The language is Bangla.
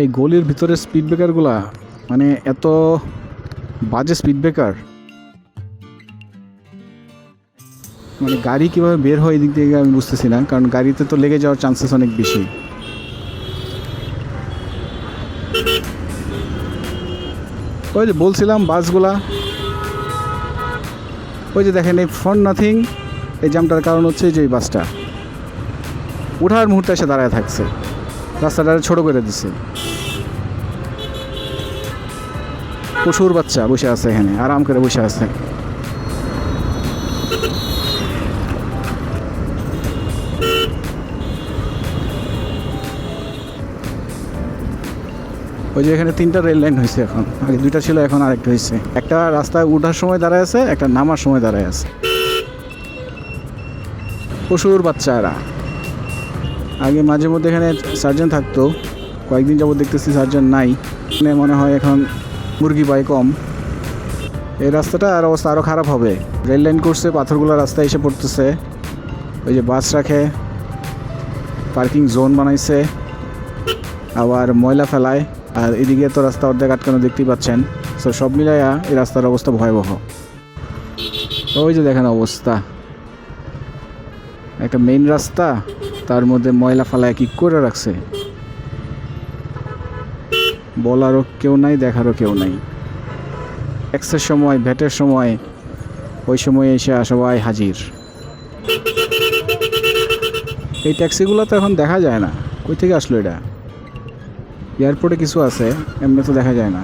এই গলির ভিতরে স্পিড ব্রেকারগুলা মানে এত বাজে স্পিড ব্রেকার মানে গাড়ি কীভাবে বের হয় এদিক থেকে আমি বুঝতেছি না, কারণ গাড়িতে তো লেগে যাওয়ার চান্সেস অনেক বেশি। ওই যে বলছিলাম বাসগুলা। ওই যে দেখেন এই ফ্রন্ট নাথিং এই জ্যামটার কারণ হচ্ছে যে এই বাসটা। ওঠার মুহূর্তে এসে দাঁড়ায় থাকছে। রাস্তাটা ছোট করে দিছে। পশুর বাচ্চা বসে আছে এখানে, আরাম করে বসে আছে। ওই যে এখানে তিনটা রেল লাইন হয়েছে এখন। আগে দুইটা ছিল, এখন আরেকটা হয়েছে। একটা রাস্তায় উঠার সময় দাঁড়ায় আছে, একটা নামার সময় দাঁড়ায় আছে। পশুর বাচ্চারা আগে মাঝে মধ্যে এখানে সার্জন থাকতো। কয়েকদিন যাবত দেখতেছি সার্জন নাই। এখানে মনে হয় এখন মুরগি পাই কম। এই রাস্তাটা আর অবস্থা আরও খারাপ হবে। রেল লাইন করছে, পাথরগুলো রাস্তায় এসে পড়তেছে। ওই যে বাস রাখে, পার্কিং জোন বানাইছে, আবার ময়লা ফেলায়। আর এদিকে তো রাস্তা অর্ধেক আটকানো দেখতেই পাচ্ছেন। সো সব মিলাইয়া এই রাস্তার অবস্থা ভয়াবহ। ওই যে দেখেন অবস্থা। একটা মেইন রাস্তা। তার মধ্যে ময়লা ফেলায় কি করে রাখছে? বলারও কেউ নাই, দেখারও কেউ নাই। ট্যাক্সের সময় ভ্যাটের সময়, ওই সময় এসে সবাই হাজির। এই ট্যাক্সিগুলো তো এখন দেখা যায় না। কই থেকে আসলো এটা? এয়ারপোর্টে কিছু আছে, এমনি তো দেখা যায় না।